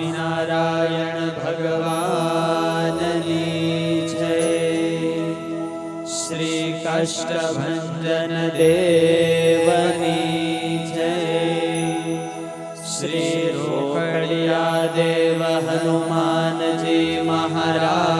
સ્વામિનારાયણ ભગવાનની જય. શ્રી કષ્ટભંજન દેવની જય. શ્રી રોકડિયા દેવ હનુમાનજી મહારાજની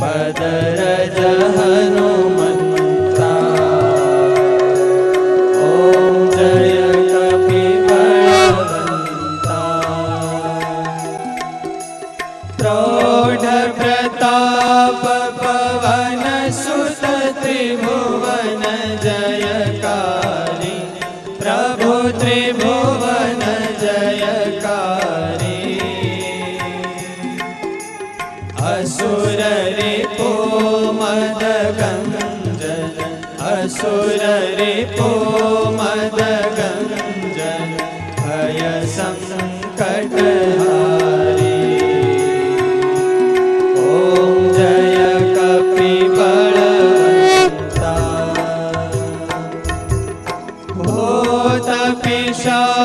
વંદિત પદરજ असुर रिपो मद गञ्जन असुर रिपो मद गञ्जन भय सङ्कट ॐ जय कपिबलवन्ता भूत पिशाच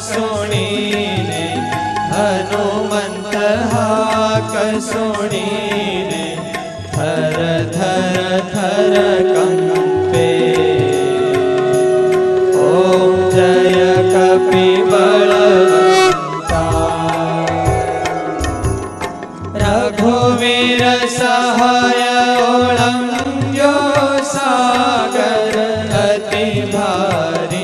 સુણીને હનુમંત હાક સુણીને થર થર થર કંપે ઓમ જય કપી બળ રઘુવીર સહાય ઓળંગ્યો સાગર અતિ ભારી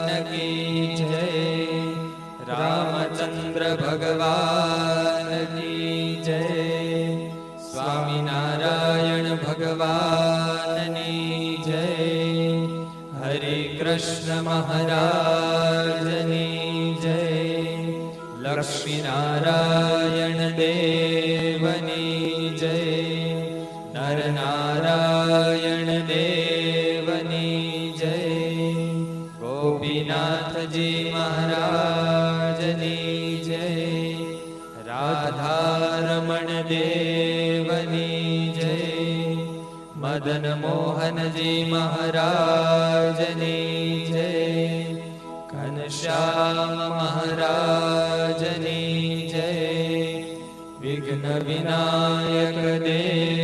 કૃષ્ણ મહારાજની જય. લક્ષ્મીનારાયણ દેવની જય. નરનારાયણ દેવની જય. ગોપીનાથજી મહારાજની જય. રાધારમણ દેવ મદન મોહનજી મહારાજની જય ઘનશ્યામ મહારાજની જય વિઘ્ન વિનાયક દેવ